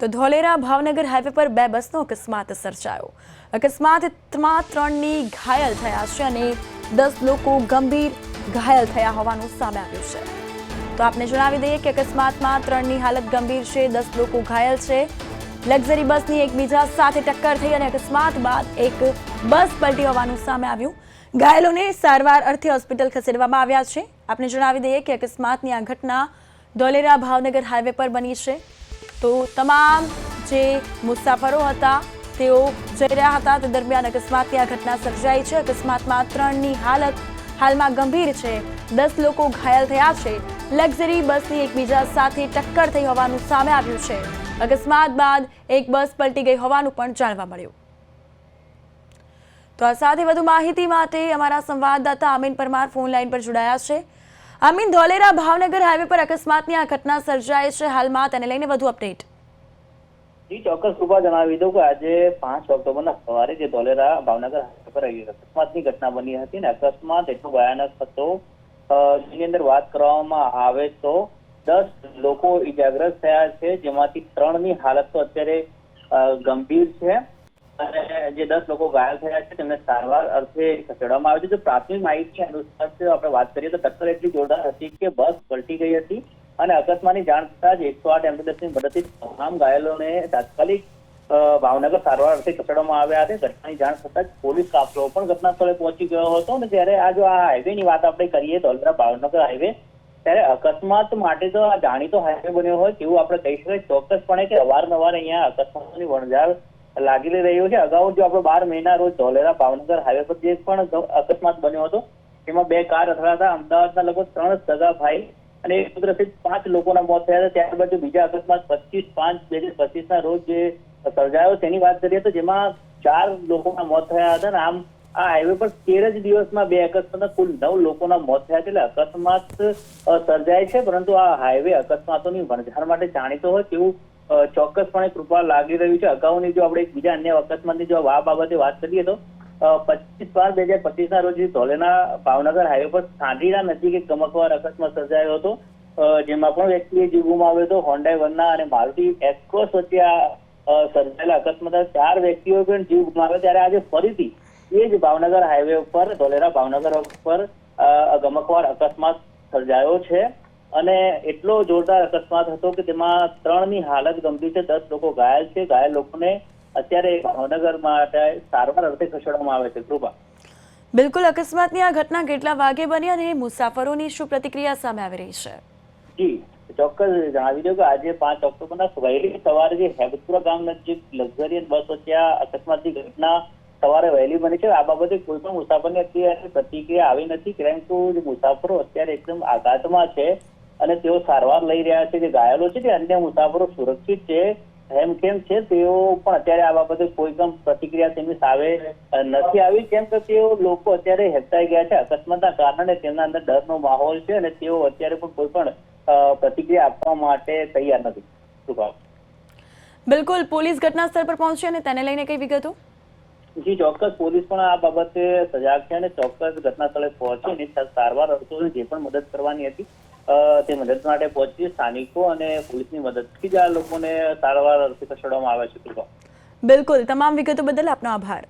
તો ધોલેરા ભાવનગર હાઈવે પર બે બસનો અકસ્માત સર્જાયો. અકસ્માતમાં ત્રણની ઘાયલ થયા છે અને દસ લોકો ગંભીર ઘાયલ થયા હોવાનું સામે આવ્યું છે. તો આપને જણાવી દઈએ કે અકસ્માતમાં ત્રણની હાલત ગંભીર છે, દસ લોકો ઘાયલ છે. લક્ઝરી બસની એકબીજા સાથે ટક્કર થઈ અને અકસ્માત બાદ એક બસ પલટી હોવાનું સામે આવ્યું. ઘાયલોને સારવાર અર્થે હોસ્પિટલ ખસેડવામાં આવ્યા છે. આપને જણાવી દઈએ કે અકસ્માતની આ ઘટના ધોલેરા ભાવનગર હાઈવે પર બની છે. તો તમામ જે મુસાફરો હતા, તેઓ જઈ રહ્યા હતા. તે દરમિયાન અકસ્માતની આ ઘટના સર્જાઈ છે. અકસ્માતમાં ત્રણની હાલત હાલમાં ગંભીર છે. દસ લોકો ઘાયલ થયા છે. લક્ઝરી બસની એકબીજા સાથે ટક્કર થઈ હોવાનું સામે આવ્યું છે. અકસ્માત બાદ એક બસ પલટી ગઈ હોવાનું પણ જાણવા મળ્યું. તો આ સાથે વધુ માહિતી માટે અમારા સંવાદદાતા અમીન પરમાર ફોન લાઈન પર જોડાયા છે. અમીન ધોલેરા ભાવનગર હાઈવે પર અકસ્માતની આ ઘટના સર્જાઈ છે. હાલમાં તેને લઈને વધુ અપડેટ. જી, ચોક્કસ કૃપા જણાવી દઉં કે આજે પાંચ ઓક્ટોબરના સવારે જે ધોલેરા ભાવનગર હાઈવે પર અકસ્માતની ઘટના બની હતી ને અકસ્માત એટલો ભયાનક હતો. જેની અંદર વાત કરવામાં આવે તો દસ લોકો ઇજાગ્રસ્ત થયા છે, જેમાંથી ત્રણની હાલત તો અત્યારે ગંભીર છે. અને જે દસ લોકો ઘાયલ થયા છે, તેમને સારવાર અર્થે ખસેડવામાં આવે છે. જો પ્રાથમિક માહિતી અનુસાર આપણે વાત કરીએ તો ટક્કર એટલી જોરદાર હતી કે બસ પલટી ગઈ હતી અને અકસ્માતની જાણ થતાં જ એકસો આઠ એમ્બ્યુલન્સની મદદથી તમામ ઘાયલોને તાત્કાલિક ભાવનગર સારવાર અર્થે ખસેડવામાં આવ્યા હતા. ઘટનાની જાણ થતાં જ પોલીસ કાફલો પણ ઘટના સ્થળે પહોંચી ગયો હતો અને જ્યારે આ જો આ હાઈવેની વાત આપણે કરીએ ધોલેરા ભાવનગર હાઈવે, ત્યારે અકસ્માત માટે તો આ જાણીતો હાઈવે બન્યો હોય તેવું આપણે કહી શકાય. ચોક્કસપણે કે અવારનવાર અહીંયા અકસ્માતોની વણઝાર લાગી રહ્યું છે. અગાઉ જો આપણે બાર મહિના રોજ ધોલેરા ભાવનગર હાઈવે પર જે પણ અકસ્માત બન્યો હતો, તેમાં બે કાર અથડાતા અમદાવાદના લગભગ ત્રણ સગા ભાઈ અને એક પુત્ર સહિત પાંચ લોકોના મોત થયા હતા. ત્યારબાદ બીજા અકસ્માત પચીસ પાંચ બે હજાર પચીસ ના રોજ જે સર્જાયો, તેની વાત કરીએ તો જેમાં ચાર લોકોના મોત થયા હતા અને આમ આ હાઈવે પર તેર જ દિવસમાં બે અકસ્માતના કુલ નવ લોકોના મોત થયા છે. એટલે અકસ્માત સર્જાય છે. પરંતુ આ હાઈવે અકસ્માતોની વણઝાર માટે જાણીતો હોય તેવું ચોક્કસપણે કૃપા લાગી રહ્યું છે. અગાઉની જો આપણે બીજા અન્ય અકસ્માતની જો આ બાબતે વાત કરીએ તો પચીસ બાર બે હજાર પચીસ ના રોજ ધોલેના ભાવનગર હાઈવે પર સાંઢીડા નજીક એક ગમકવાર અકસ્માત સર્જાયો હતો. જેમાં પણ વ્યક્તિએ જીવ ગુમાવ્યો હતો. હોન્ડાઈ વનના અને મારુતિ એક્સક્રોસ વચ્ચે આ સર્જાયેલા અકસ્માત ચાર વ્યક્તિઓએ પણ જીવ ગુમાવ્યો. ત્યારે આજે ફરીથી એ જ ભાવનગર હાઈવે ઉપર, ધોલેરા ભાવનગર ઉપર ગમકવાર અકસ્માત સર્જાયો છે. અને એટલો જોરદાર અકસ્માત હતો કે તેમાં ત્રણની હાલત ગંભીર છે. દસ લોકો ઘાયલ છે. ઘાયલ લોકોને અત્યારે ભાવનગર માટે સારવાર અર્થે ખસેડવામાં આવે છે. કૃપા. બિલકુલ અકસ્માતની આ ઘટના કેટલા વાગે બની અને મુસાફરોની શું પ્રતિક્રિયા સામે આવી રહી છે? જી ચોક્કસ જણાવી દઉં કે આજે પાંચ ઓક્ટોબરના વહેલી સવારે જે હેબતપુરા ગામ નજીક લક્ઝરિયસ બસ વચ્ચે આ અકસ્માતની ઘટના સવારે વહેલી બની છે. આ બાબતે કોઈ પણ મુસાફરની અત્યારે પ્રતિક્રિયા આવી નથી. પરંતુ જે મુસાફરો અત્યારે એકદમ આઘાતમાં છે અને તેઓ સારવાર લઈ રહ્યા છે જે ઘાયલો છે તે અન્ય મુસાફરો સુરક્ષિત છે એમ કેમ છે તેઓ પણ અત્યારે આ બાબતે કોઈ પણ પ્રતિક્રિયા તેમની સામે નથી આવી કેમ કે તેઓ લોકો અત્યારે હેપતાઈ ગયા છે. અકસ્માતના કારણે તેમના અંદર ડરનો માહોલ છે અને તેઓ અત્યારે પણ કોઈ પણ પ્રતિક્રિયા આપવા માટે તૈયાર નથી. શું બિલકુલ પોલીસ ઘટના સ્થળ પર પહોંચી અને તેને લઈને કઈ વિગતો? જી ચોક્કસ પોલીસ પણ આ બાબતે સજાગ છે અને ચોક્કસ ઘટના સ્થળે પહોંચીને સારવાર અર્થોને જે પણ મદદ કરવાની હતી તે મદદ માટે પહોંચી સ્થાનિકો અને પોલીસની મદદથી જ આ લોકોને સારવાર અર્થે ખસેડવામાં આવે છે. બિલકુલ. તમામ વિગતો બદલ આપનો આભાર.